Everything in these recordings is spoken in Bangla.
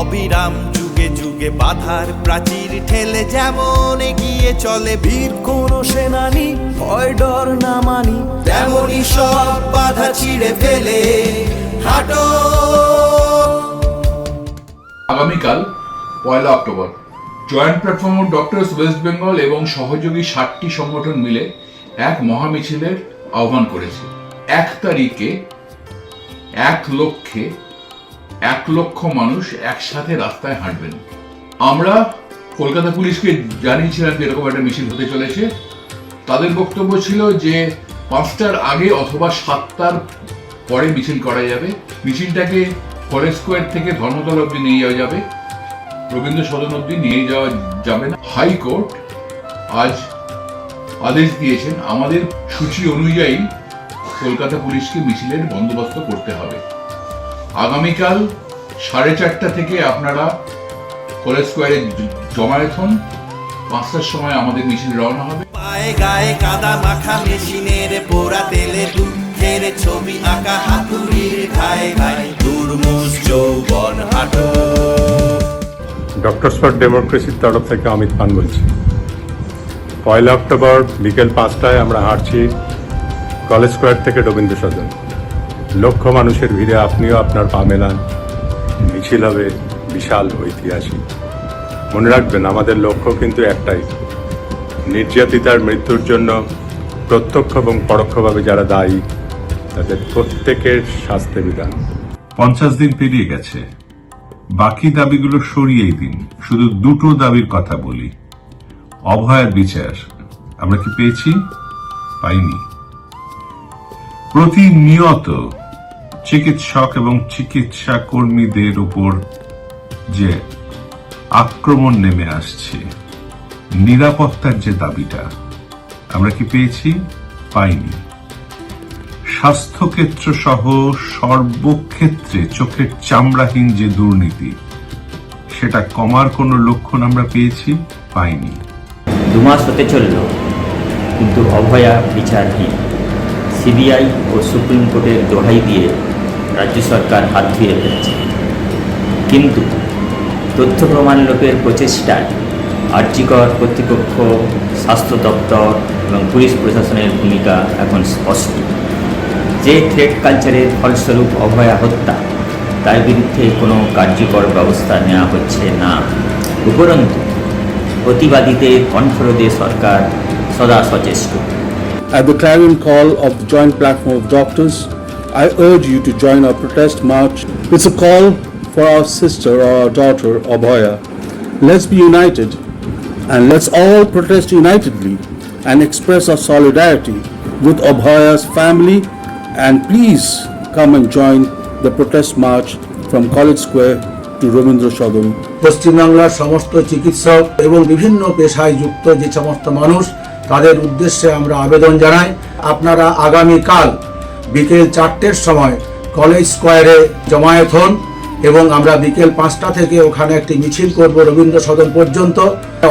অবিরাম যুগে যুগে বাধার প্রাচীর ঠেলে যেমন এগিয়ে চলে বীর কোনো সেনানি, ভয় ডর না মানি তেমনই সব বাধা ছিঁড়ে ফেলে। হাঁটো। আগামীকাল, পয়লা October. Joint platform of doctors West Bengal এবং সহযোগী ষাটটি সংগঠন মিলে এক মহামিছিলের আহ্বান করেছে। এক তারিখে এক লক্ষে এক লক্ষ মানুষ একসাথে রাস্তায় হাঁটবেন। আমরা কলকাতা পুলিশকে জানিয়েছিলাম যে এরকম একটা মিছিল হতে চলেছে। তাদের বক্তব্য ছিল যে পাঁচটার আগে অথবা সাতটার পরে মিছিল করা যাবে। মিছিলটাকে কলেজ স্কোয়ার থেকে ধর্মতলা অব্দি নিয়ে যাওয়া যাবে। রবীন্দ্র সদন অব্দি নিয়ে যাওয়া যাবে না। হাইকোর্ট আজ আদেশ দিয়েছেন, আমাদের সূচি অনুযায়ী কলকাতা পুলিশকে মিছিলের বন্দোবস্ত করতে হবে। আগামীকাল সাড়ে চারটা থেকে আপনারা কলেজ স্কোয়ারে জ- জমায়েত হন। পাঁচটার সময় আমাদের মিছিল রওনা হবে। পায়ে গায়ে কাদা মাখা মেশিনের পোড়া তেলে দুঃখের ছবি আঁকা হাতুড়ির ঘায়ে ঘায়ে দুর্মুষ যৌবন হাঁটো। ডক্টরস ফর ডেমোক্রেসির তরফ থেকে অমিত পান বলছি। পয়লা অক্টোবর বিকেল পাঁচটায় আমরা হাঁটছি কলেজ স্কোয়ার থেকে রবীন্দ্র সদন লক্ষ মানুষের ভিড়ে আপনিও আপনার পা মেলান। মিছিল হবে বিশাল ঐতিহাসিক। মনে রাখবেন, আমাদের লক্ষ্য কিন্তু একটাই। নির্যাতিতার মৃত্যুর জন্য প্রত্যক্ষ এবং পরোক্ষভাবে যারা দায়ী, তাদের প্রত্যেকের শাস্তি বিধান। পঞ্চাশ দিন পেরিয়ে গেছে। বাকি দাবিগুলো সরিয়েই দিন। শুধু দুটো দাবির কথা বলি। অভয়ার বিচার। আমরা কি পেয়েছি? পাইনি। প্রতিনিয়ত চিকিৎসক এবং চিকিৎসা কর্মীদের উপর যে আক্রমণ নেমে আসছে, নিরাপত্তার যে দাবিটা, আমরা কি পেয়েছি? পাইনি। স্বাস্থ্যক্ষেত্র সহ সর্বক্ষেত্রে চোখের চামড়াহীন যে দুর্নীতি, সেটা কমার কোনো লক্ষণ আমরা পেয়েছি? পাইনি। দু মাস হতে চলল, কিন্তু অভয়া বিচারহীন, সিবিআই ও সুপ্রিম কোর্টের দোহাই দিয়ে রাজ্য সরকার হাত ধুয়ে ফেলেছে। কিন্তু তথ্য প্রমাণ লোপের প্রচেষ্টায় আর্যিকর কর্তৃপক্ষ, স্বাস্থ্য দপ্তর এবং পুলিশ প্রশাসনের ভূমিকা এখন স্পষ্ট। যে থ্রেড কালচারের ফলস্বরূপ অভয়া হত্যা, তার বিরুদ্ধে কোনো কার্যকর ব্যবস্থা নেওয়া হচ্ছে না। উপরন্তু, প্রতিবাদীদের কণ্ঠরোধে সরকার সদা সচেষ্ট। At the clarion call of the Joint Platform I urge you to join our protest march. It's a call for our sister or our daughter, Abhaya. Let's be united and let's all protest unitedly and express our solidarity with Abhaya's family and please come and join the protest march from College Square to Ravindra Shodam. পশ্চিমবাংলার সমস্ত চিকিৎসক এবং বিভিন্ন পেশায় যুক্ত যে সমস্ত মানুষ তাদের উদ্দেশ্যে আমরা আবেদন জানাই আপনারা আগামীকাল বিকেল চারটের সময় কলেজ স্কোয়ারে জমায়েত হন এবং আমরা বিকেল পাঁচটা থেকে ওখানে একটি মিছিল করব রবীন্দ্র সদন পর্যন্ত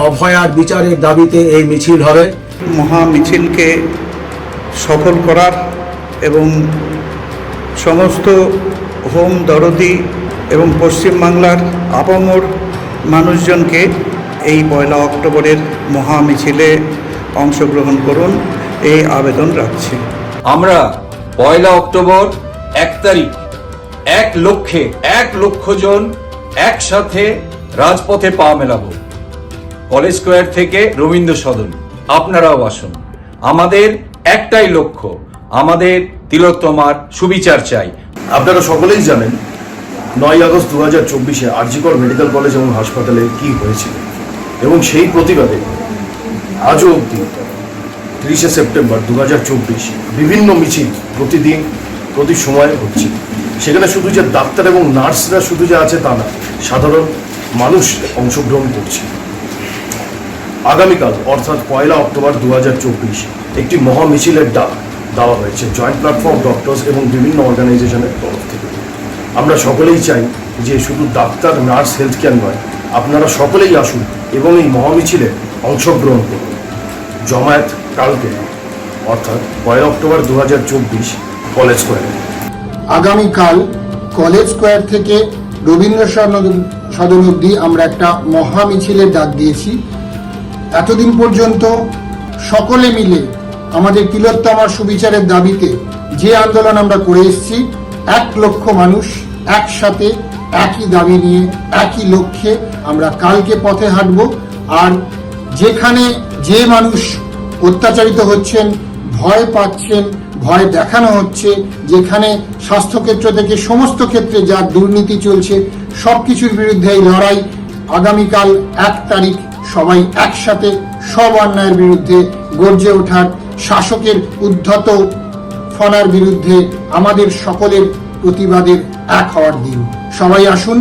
অভয়ার বিচারের দাবিতে এই মিছিল হবে। মহা মিছিলকে সফল করার এবং সমস্ত হোম দরদি এবং পশ্চিমবাংলার আপামর মানুষজনকে এই পয়লা অক্টোবরের মহা মিছিলে অংশগ্রহণ করুন এই আবেদন রাখছি। আমরা পয়লা অক্টোবর, এক তারিখ। এক লক্ষে এক লক্ষ জন একসাথে রাজপথে পা মেলাবো। কলেজ স্কোয়ার থেকে রবীন্দ্র সদন আপনারাও আসুন। আমাদের একটাই লক্ষ্য, আমাদের তিলোত্তমার সুবিচার চাই। আপনারা সকলেই জানেন, নয় আগস্ট দু হাজার চব্বিশে আরজিকর মেডিকেল কলেজ এবং হাসপাতালে কি হয়েছিল। এবং সেই প্রতিবাদে আজও অবধি তিরিশে সেপ্টেম্বর দু বিভিন্ন মিছিল প্রতিদিন, প্রতি সময় হচ্ছে। সেখানে শুধু যে ডাক্তার এবং নার্সরা শুধু যে আছে তা না, সাধারণ মানুষ অংশগ্রহণ করছে। আগামীকাল, অর্থাৎ পয়লা অক্টোবর দু হাজার চব্বিশ, একটি মহা মিছিলের ডাক দেওয়া হয়েছে জয়েন্ট প্ল্যাটফর্ম ডক্টরস এবং বিভিন্ন অর্গানাইজেশনের তরফ থেকে। আমরা সকলেই চাই যে শুধু ডাক্তার, নার্স হেলথ কেয়ার নয়, আপনারা সকলেই আসুন এবং এই মহামিছিলে অংশগ্রহণ করুন। জমায়েত কালকে, অর্থাৎ পয়লা অক্টোবর দু হাজার চব্বিশ কলেজ স্কোয়ারে। আগামীকাল কলেজ স্কোয়ার থেকে রবীন্দ্র সদন- অব্দি আমরা একটা মহা মিছিলের ডাক দিয়েছি। এতদিন পর্যন্ত সকলে মিলে আমাদের তিলোত্তমার সুবিচারের দাবিতে যে আন্দোলন আমরা করে এসেছি, এক লক্ষ মানুষ একসাথে একই দাবি নিয়ে, একই লক্ষ্যে আমরা কালকে পথে হাঁটব। আর যেখানে যে মানুষ অত্যাচারিত হচ্ছেন, ভয় পাচ্ছেন, ভয় দেখানো হচ্ছে, যেখানে স্বাস্থ্যক্ষেত্র থেকে সমস্ত ক্ষেত্রে যা দুর্নীতি চলছে সব কিছুর বিরুদ্ধে এই লড়াই আগামীকাল এক তারিখ সবাই একসাথে সব অন্যায়ের বিরুদ্ধে গর্জে ওঠার, শাসকের উদ্ধত ফনার বিরুদ্ধে আমাদের সকলের প্রতিবাদের এক হওয়ার দিন। সবাই আসুন